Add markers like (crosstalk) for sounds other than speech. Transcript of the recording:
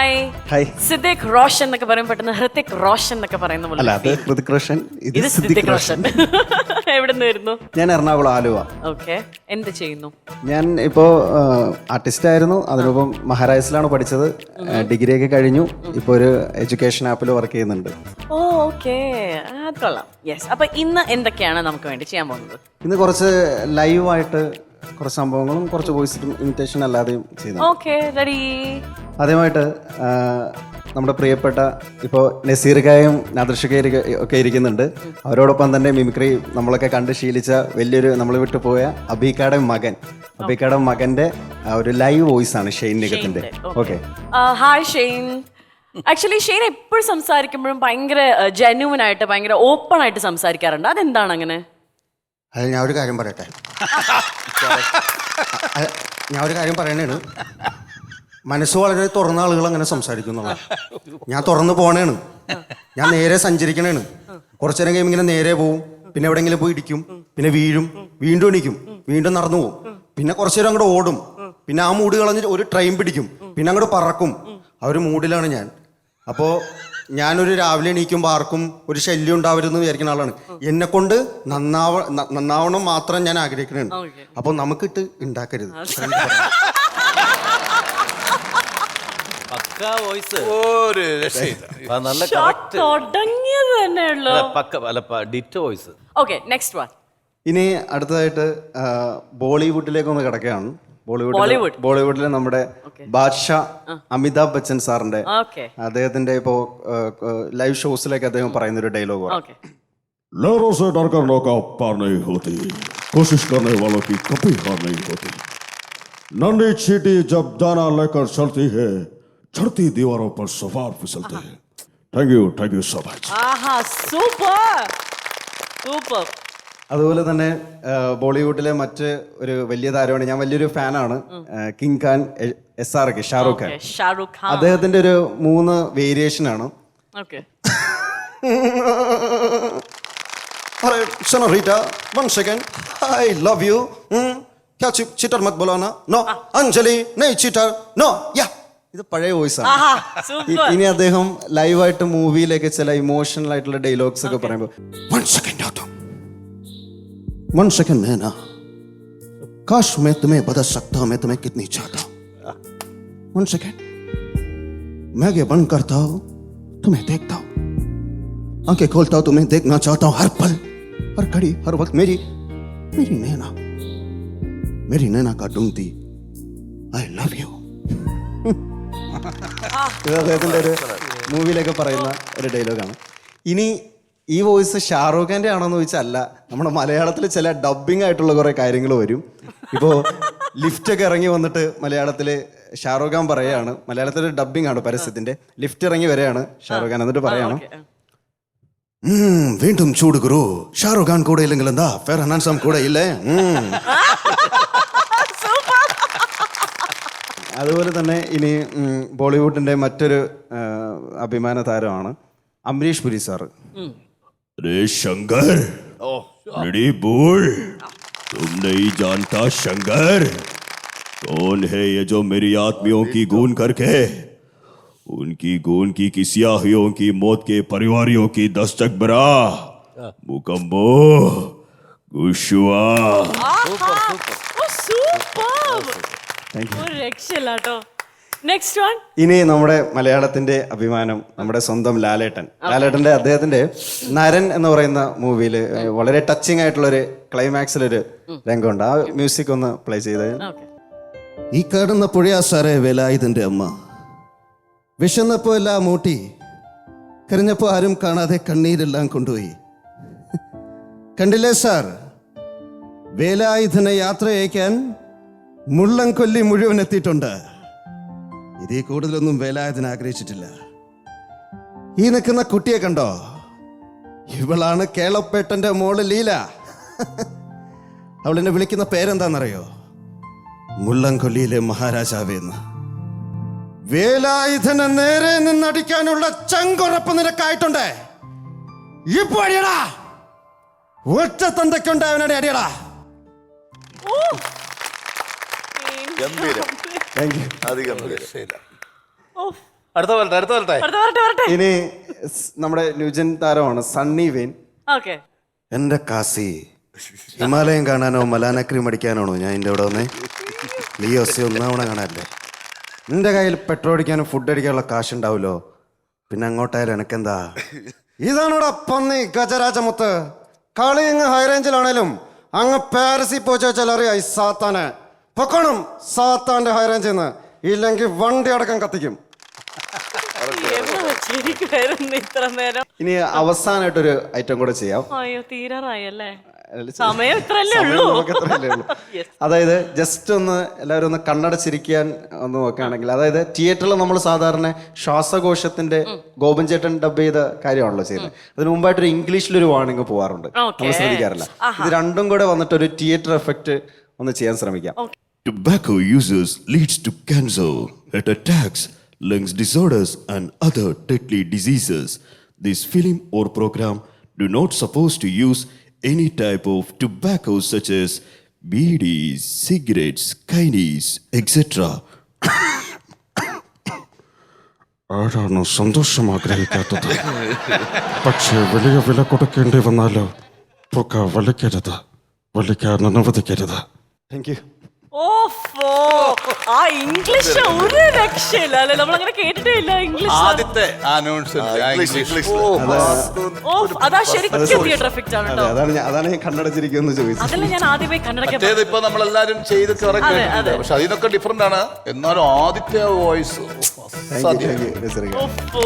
Hi hi Siddique Roshan എന്നൊക്കെ പറയും പെട്ടെന്ന് ഹൃതിക് റോഷൻ എന്നൊക്കെ പറയുന്ന പോലെ. അല്ല അത് ഹൃതിക് റോഷൻ. ഇത് ഇത് സിദ്ദിഖ് റോഷൻ. റോഷൻ. (laughs) എവിടെ നിന്ന് വരുന്നു? ഞാൻ എറണാകുളം ആലുവ. ഓക്കെ എന്ത് ചെയ്യുന്നു? ഞാൻ ഇപ്പോൾ ആർട്ടിസ്റ്റ് ആയിരുന്നു. അതിനൊപ്പം മഹാരാജസിലാണ് പഠിച്ചത്. ഡിഗ്രി ഒക്കെ കഴിഞ്ഞു. ഇപ്പോൾ ഒരു എഡ്യൂക്കേഷൻ ആപ്പിൽ വർക്ക് ചെയ്യുന്നുണ്ട്. ഓ ഓക്കെ അത് കൊള്ളാം. യെസ് അപ്പൊ ഇന്ന് എന്തൊക്കെയാണ് നമുക്ക് വേണ്ടി ചെയ്യാൻ പോകുന്നത്? ഇന്ന് കുറച്ച് ലൈവായിട്ട് കുറച്ച് സംഭവങ്ങളും കുറച്ച് വോയിസ് ഇമിറ്റേഷൻ അല്ലാതെയും ചെയ്തു. ഓക്കെ റെഡി ആദ്യമായിട്ട് ആ, നമ്മുടെ പ്രിയപ്പെട്ട ഇപ്പോൾ നസീർക്കായും നാദൃഷികയും ഒക്കെ ഇരിക്കുന്നുണ്ട്. അവരോടൊപ്പം തന്നെ മിമിക്രി നമ്മളൊക്കെ കണ്ട് ശീലിച്ച വലിയൊരു നമ്മൾ വിട്ടു പോയ അബീക്കയുടെ മകൻ. അബീക്കയുടെ മകന്റെ ഒരു ലൈവ് വോയിസ് ആണ് Shane നിഗത്തിന്റെ. Okay hi Shane. Actually Shane എപ്പോഴും സംസാരിക്കുമ്പോഴും ഭയങ്കര ജെന്യൂൻ ആയിട്ട് ഭയങ്കര ഓപ്പൺ ആയിട്ട് സംസാരിക്കാറുണ്ട്. അതെന്താണ് അങ്ങനെ? അത് ഞാൻ ഒരു കാര്യം പറയട്ടെ? ഞാൻ ഒരു കാര്യം പറയണേണ്. മനസ്സ് വളരെ തുറന്ന ആളുകൾ അങ്ങനെ സംസാരിക്കുന്നുള്ള ഞാൻ തുറന്നു പോണേണ്. ഞാൻ നേരെ സഞ്ചരിക്കണേണ്. കുറച്ചു നേരം കഴിയുമ്പോൾ ഇങ്ങനെ നേരെ പോവും. പിന്നെ എവിടെയെങ്കിലും പോയി ഇടിക്കും. പിന്നെ വീഴും. വീണ്ടും എണീക്കും. വീണ്ടും നടന്നു പോവും. പിന്നെ കുറച്ചു നേരം അങ്ങോട്ട് ഓടും. പിന്നെ ആ മൂട് കളഞ്ഞ് ഒരു ട്രെയിൻ പിടിക്കും. പിന്നെ അങ്ങോട്ട് പറക്കും. ആ ഒരു മൂഡിലാണ് ഞാൻ. അപ്പോൾ ഞാനൊരു രാവിലെ എണീക്കുമ്പോൾ ആർക്കും ഒരു ശല്യം ഉണ്ടാവരുതെന്ന് വിചാരിക്കുന്ന ആളാണ്. എന്നെ കൊണ്ട് നന്നാവ ന- നന്നാവണം മാത്രം ഞാൻ ആഗ്രഹിക്കുന്നുണ്ട്. അപ്പൊ അപ്പോൾ നമുക്കിട്ട് ഉണ്ടാക്കരുത് പക്ക വോയിസ്. ഒരു രക്ഷയില്ല. നല്ല തുടങ്ങിയത് പക്ക അല്ല ഡിറ്റ് വോയിസ്. Okay next one. ഇനി അടുത്തതായിട്ട് ആ, ബോളിവുഡിലേക്ക് ഒന്ന് കിടക്കുകയാണ്. ബോളിവുഡ് ബോളിവുഡ്. ബോളിവുഡിലെ നമ്മുടെ ബാദ്ഷാ അമിതാഭ് ബച്ചൻ സാറിന്റെ ഓക്കെ അദ്ദേഹത്തിന്റെ ഇപ്പോ ലൈവ് ഷോസിലേക്ക് അദ്ദേഹം പറയുന്ന ഒരു ഡയലോഗ് ഓക്കെ लहरों से डरकर नौका पार नहीं होती कोशिश करने वालों की कभी हार नहीं होती नन्ही चीटी जब दाना लेकर चलती है चढ़ती दीवारों पर सवार फिसलते हैं thank you thank you so much Aaha super super അതുപോലെ തന്നെ ബോളിവുഡിലെ മറ്റ് ഒരു വലിയ താരമാണ്. ഞാൻ വലിയൊരു ഫാനാണ്. King Khan S R K Shahrukh Khan. Shahrukh Khan. അദ്ദേഹത്തിന്റെ ഒരു മൂന്ന് വേരിയേഷൻ ആണ് one I love you. Cheater no. Anjali. Cheater. No. Yeah. ഇത് പഴയ വോയിസ് ആണ് ഇനി അദ്ദേഹം ലൈവായിട്ട് മൂവിയിലേക്ക് ചില ഇമോഷണൽ ആയിട്ടുള്ള ഡയലോഗ്സ് ഒക്കെ പറയുമ്പോൾ വൺ वन सेकेंड है ना काश मैं तुम्हें बदल सकता मैं तुम्हें कितनी चाहता हूं वन सेकेंड मैं ये बंद करता हूं तुम्हें देखता हूं आंखें खोलता हूं तुम्हें देखना चाहता हूं हर पल हर घड़ी हर वक्त मेरी मेरी नैना मेरी नैना का ढूंढती आई लव यू ഇത് അദ്ദേഹത്തിന്റെ ഒരു മൂവിയിലൊക്കെ പറയുന്ന ഒരു ഡയലോഗാണ് ഇനി ഈ വോയിസ് ഷാറൂഖ് ഖാന്റെ ആണോന്ന് ചോദിച്ചാൽ അല്ല നമ്മുടെ മലയാളത്തിൽ ചില ഡബിങ് ആയിട്ടുള്ള കുറെ കാര്യങ്ങൾ വരും. ഇപ്പോ ലിഫ്റ്റ് ഒക്കെ ഇറങ്ങി വന്നിട്ട് മലയാളത്തിൽ ഷാറൂഖ് ഖാൻ പറയാണ്. മലയാളത്തിൽ ഡബിങ് ആണ് പരസ്യത്തിന്റെ. ലിഫ്റ്റ് ഇറങ്ങി വരെയാണ് ഷാറൂഖ് ഖാൻ എന്നിട്ട് പറയാണ്. വീണ്ടും ചൂട് ഗുരു ഷാറൂഖ് ഖാൻ കൂടെ ഇല്ലെങ്കിൽ എന്താ? ഫെർ ഹനാൻസാം കൂടെ ഇല്ലേ? അതുപോലെ തന്നെ ഇനി ബോളിവുഡിന്റെ മറ്റൊരു അഭിമാന താരമാണ് അംരീഷ് പുരി സാറ്. अरे शंकर लड़ी तुम नहीं जानता शंकर कौन है ये जो मेरी आत्मियों की गून करके? उनकी गून की किसियाहियों की मौत के परिवारियों की दस्तक बरा? मुकम्बो गुशुआ। थैंक यू നെക്സ്റ്റ് വൺ ഇനി നമ്മുടെ മലയാളത്തിന്റെ അഭിമാനം നമ്മുടെ സ്വന്തം ലാലേട്ടൻ. ലാലേട്ടന്റെ അദ്ദേഹത്തിന്റെ നരൻ എന്ന് പറയുന്ന മൂവിയിൽ വളരെ ടച്ചിങ് ആയിട്ടുള്ള ഒരു ക്ലൈമാക്സിലൊരു രംഗമുണ്ട്. ആ മ്യൂസിക് ഒന്ന് പ്ലേ ചെയ്ത്. ഓക്കെ ഈ കാണുന്ന പുഴയാ സാറേ വേലായുധന്റെ അമ്മ. വിശന്നപ്പോ എല്ലാം മൂട്ടി കരഞ്ഞപ്പോ ആരും കാണാതെ കണ്ണീരെല്ലാം കൊണ്ടുപോയി. കണ്ടില്ലേ സാർ? വേലായുധനെ യാത്ര അയക്കാൻ മുള്ളം കൊല്ലി മുഴുവൻ എത്തിയിട്ടുണ്ട്. ഇതിൽ കൂടുതലൊന്നും വേലായുധൻ ആഗ്രഹിച്ചിട്ടില്ല. ഈ നിൽക്കുന്ന കുട്ടിയെ കണ്ടോ? ഇവളാണ് കേളപ്പേട്ടന്റെ മോൾ ലീല. അവളെന്നെ വിളിക്കുന്ന പേരെന്താണെന്നറിയോ മുള്ളംകൊല്ലിയിലെ മഹാരാജാവേന്ന് വേലായുധനെ നേരെ നിന്നടിക്കാനുള്ള ചങ്കുറപ്പ് നിനക്കായിട്ടുണ്ട്. ഇപ്പൊ അടിയടാ. ഒറ്റ തന്തയ്ക്കുണ്ട് അവനടെ അടിയടാ. ഗംഭീരം താങ്ക് യു അടുത്ത വരട്ടെ അടുത്ത വരട്ടെ അടുത്ത വരട്ടെ വരട്ടെ. ഇനി സ് നമ്മുടെ ന്യൂജൻ താരമാണ് സണ്ണി വെയിൻ ഓക്കെ. എന്റെ കാസി ഹിമാലയം കാണാനോ മലാനക്രീം അടിക്കാനാണോ ഞാൻ എന്റെ ഇവിടെ വന്നേ? ലിയോസി ഒന്നാവണ കാണാനല്ലേ എന്റെ കയ്യിൽ പെട്രോൾ അടിക്കാനും ഫുഡ് അടിക്കാനുള്ള കാശ് ഉണ്ടാവുമല്ലോ പിന്നെ അങ്ങോട്ടായാലും എനക്കെന്താ? ഇതാണോടാ പന്നി ഗജരാജമുത്ത്. കളി ഇങ്ങ് ഹൈറേഞ്ചിലാണേലും അങ്ങ് പാരസിൽ പോയി ചോദിച്ചാൽ അറിയാം ഈ സാത്താനെ. പൊക്കണം. സാത്താന്റെ ഹൈറേഞ്ച് എന്ന്. നിന്ന് ഇല്ലെങ്കിൽ വണ്ടി അടക്കം കത്തിക്കും. എവിടെ വെച്ചിരിക്കുവായിരുന്നു ഇത്ര നേരം. ഇനി അവസാനമായിട്ടൊരു ഐറ്റം കൂടെ ചെയ്യാം. അയ്യോ തീരാറായല്ലേ സമയം ഇത്രല്ലേ ഉള്ളൂ. നമുക്ക് ഇത്രയല്ലേ ഉള്ളൂ. (laughs) അതായത് ജസ്റ്റ് ഒന്ന് എല്ലാവരും ഒന്ന് കണ്ണടച്ചിരിക്കാൻ ഒന്ന് നോക്കുകയാണെങ്കിൽ അതായത് തിയേറ്ററിൽ നമ്മൾ സാധാരണ ശ്വാസകോശത്തിന്റെ ഗോപൻ ചേട്ടൻ ഡബ് ചെയ്ത കാര്യമാണല്ലോ ചെയ്യുന്നത്. അതിന് മുമ്പായിട്ട് ഒരു ഇംഗ്ലീഷിലൊരു വാണിംഗ് പോവാറുണ്ട്. നമ്മൾ ശ്രദ്ധിക്കാറില്ല. ഇത് രണ്ടും കൂടെ വന്നിട്ട് ഒരു തിയേറ്റർ എഫക്റ്റ് ഒന്ന് ചെയ്യാൻ ശ്രമിക്കാം. Tobacco users leads to cancer, heart attacks, lungs disorders, and other deadly diseases. This film or program do not supposed to use any type of tobacco such as beedies, cigarettes, kinies, etc. ആരാണ് സന്തോഷം ആഗ്രഹിക്കാത്തത് പക്ഷേ വലിയ വില കൊടുക്കേണ്ടി വന്നാലോ പുക വലിക്കരുത് വലിക്കാൻ അനുവദിക്കരുത് താങ്ക് യു ഓഫോ. ആ ഇംഗ്ലീഷ് ഒരു രക്ഷയില്ല അല്ലെ? നമ്മൾ അങ്ങനെ കേട്ടിട്ടേ ഇല്ല ഇംഗ്ലീഷ് ആദ്യത്തെ അതാ. ശരിക്കും തിയേറ്റർ എഫക്റ്റ് ആണ് അതെ കേട്ടോ അതാണ് ഞാൻ അതാണ് ഞാൻ കണ്ണടച്ചിരിക്കുമെന്ന് ചോദിച്ചത്. അതല്ല ഞാൻ ആദ്യമേ കണ്ണടക്കാൻ മറ്റേത് ഇപ്പൊ നമ്മളെല്ലാരും ചെയ്ത് അതെ, അതെ. പക്ഷെ അതിനൊക്കെ ഡിഫറെന്റ് ആണ്. എന്നാലും ആദ്യത്തെ voice thank you thank you Nazir ഓഫോ.